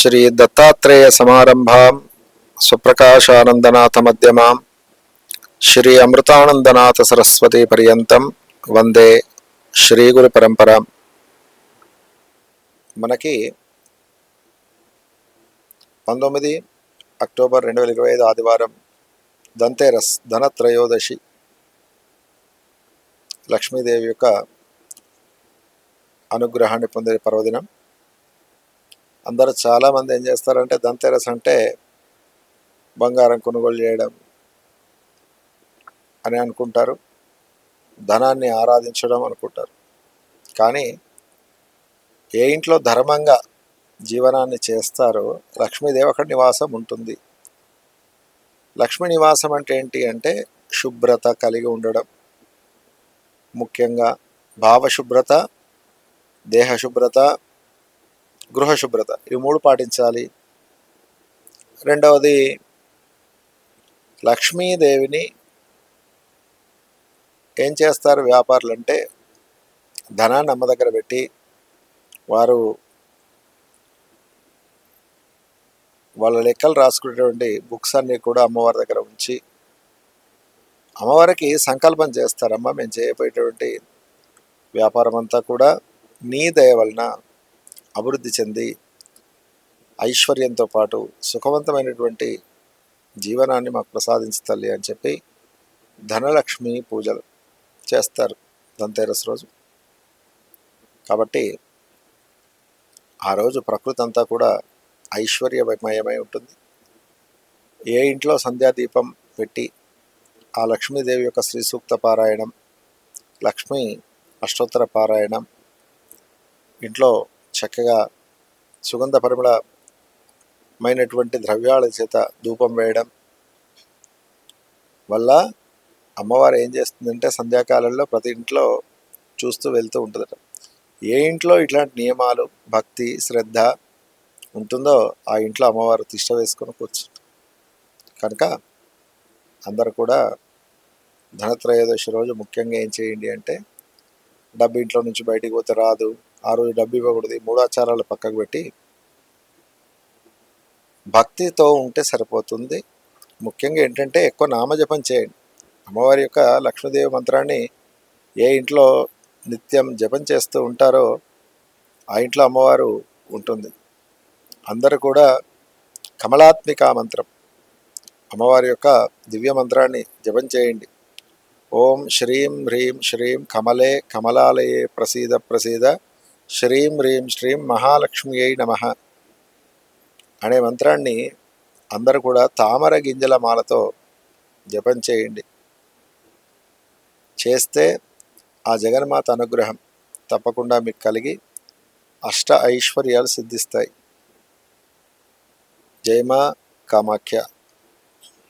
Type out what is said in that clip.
శ్రీ దత్తాత్రేయ సమారంభాం సుప్రకాశానందనాథ మధ్యమాం శ్రీ అమృతానందనాథ సరస్వతి పర్యంతం వందే శ్రీ గురు పరంపర మనకి పంతొమ్మిది అక్టోబర్ రెండు వేల ఇరవై ఐదు ఆదివారం దంతేరస్ ధనత్రయోదశి లక్ష్మీదేవి యొక్క అనుగ్రహాన్ని పొందే పర్వదినం. అందరూ చాలామంది ఏం చేస్తారంటే దంతెరస్ అంటే బంగారం కొనుగోలు చేయడం అని అనుకుంటారు. ధనాన్ని ఆరాధించడం అనుకుంటారు. కానీ ఏ ఇంట్లో ధర్మంగా జీవనాన్ని చేస్తారో లక్ష్మీదేవి అక్కడ నివాసం ఉంటుంది. లక్ష్మీ నివాసం అంటే ఏంటి అంటే శుభ్రత కలిగి ఉండడం. ముఖ్యంగా భావశుభ్రత దేహ శుభ్రత గృహ శుభ్రత. ఇవి మూడు పాటించాలి. రెండవది లక్ష్మీదేవిని ఏం చేస్తారు వ్యాపారులు అంటే ధనాన్ని అమ్మ దగ్గర పెట్టి వారు వాళ్ళ లెక్కలు రాసుకునేటువంటి బుక్స్ అన్నీ కూడా అమ్మవారి దగ్గర ఉంచి అమ్మవారికి సంకల్పం చేస్తారమ్మ. మేము చేయబోయేటువంటి వ్యాపారం అంతా కూడా నీ దయ వలన అభివృద్ధి చెంది ఐశ్వర్యంతో పాటు సుఖవంతమైనటువంటి జీవనాన్ని మాకు ప్రసాదించు తల్లి అని చెప్పి ధనలక్ష్మి పూజలు చేస్తారు ధనతేరస్ రోజు. కాబట్టి ఆ రోజు ప్రకృతి అంతా కూడా ఐశ్వర్యమయమై ఉంటుంది. ఏ ఇంట్లో సంధ్యాదీపం పెట్టి ఆ లక్ష్మీదేవి యొక్క శ్రీ సూక్త పారాయణం లక్ష్మీ అష్టోత్తర పారాయణం ఇంట్లో చక్కగా సుగంధ పరిమళమైనటువంటి ద్రవ్యాల చేత ధూపం వేయడం వల్ల అమ్మవారు ఏం చేస్తుందంటే సంధ్యాకాలంలో ప్రతి ఇంట్లో చూస్తూ వెళ్తూ ఉంటుందట. ఏ ఇంట్లో ఇట్లాంటి నియమాలు భక్తి శ్రద్ధ ఉంటుందో ఆ ఇంట్లో అమ్మవారు తిష్ట వేసుకొని కూర్చుంటారు. కనుక అందరు కూడా ధనత్రయోదశి రోజు ముఖ్యంగా ఏం చేయండి అంటే డబ్బు ఇంట్లో నుంచి బయటికి పోతే రాదు ఆ రోజు డబ్బు ఇవ్వకూడదు. మూడాచారాలు పక్కకు పెట్టి భక్తితో ఉంటే సరిపోతుంది. ముఖ్యంగా ఏంటంటే ఎక్కువ నామజపం చేయండి. అమ్మవారి యొక్క లక్ష్మీదేవి మంత్రాన్ని ఏ ఇంట్లో నిత్యం జపం చేస్తూ ఉంటారో ఆ ఇంట్లో అమ్మవారు ఉంటుంది. అందరూ కూడా కమలాత్మిక మంత్రం అమ్మవారి యొక్క దివ్య మంత్రాన్ని జపం చేయండి. ఓం శ్రీం హ్రీం శ్రీం కమలే కమలాలయే ప్రసీద ప్రసీద శ్రీం హ్రీం శ్రీం మహాలక్ష్మియై నమ అనే మంత్రాన్ని అందరూ కూడా తామర గింజల మాలతో జపం చేయండి. చేస్తే ఆ జగన్మాత అనుగ్రహం తప్పకుండా మీకు కలిగి అష్ట ఐశ్వర్యాలు సిద్ధిస్తాయి. జయమా కామాఖ్య.